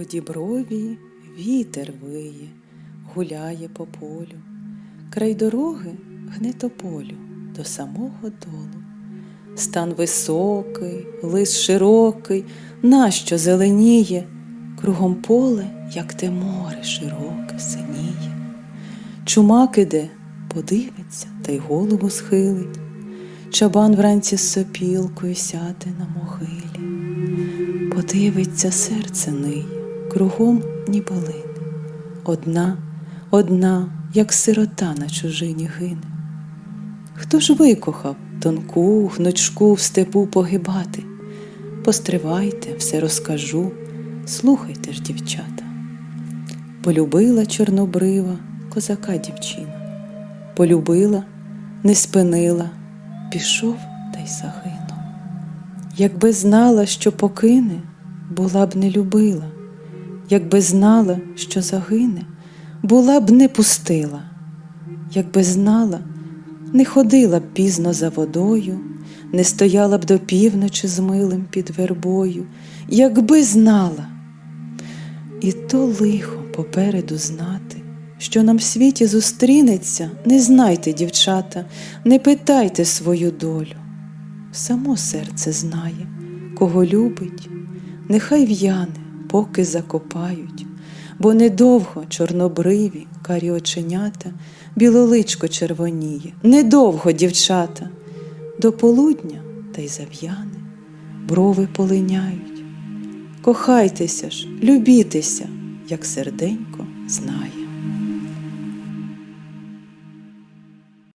По діброві вітер виє, гуляє по полю, край дороги гне тополю до самого долу. Стан високий, лис широкий, нащо зеленіє, кругом поле, як те море широке синіє. Чумак іде, подивиться та й голову схилить. Чабан вранці з сопілкою сяде на могилі. Подивиться серце ниє, кругом ні болини. Одна, одна, як сирота на чужині гине. Хто ж викохав тонку гнучку в степу погибати? Постривайте, все розкажу, слухайте ж, дівчата. Полюбила чорнобрива козака дівчина, полюбила, не спинила, пішов та й загинув. Якби знала, що покине, була б не любила, якби знала, що загине, була б не пустила, якби знала, не ходила б пізно за водою, не стояла б до півночі з милим під вербою, якби знала. І то лихо попереду знати, що нам в світі зустрінеться, не знайте, дівчата, не питайте свою долю. Само серце знає, кого любить, нехай в'яне, поки закопають, бо недовго чорнобриві, карі оченята, білоличко червоніє, недовго, дівчата, до полудня та й зав'яне, брови полиняють. Кохайтеся ж, любітеся, як серденько знає.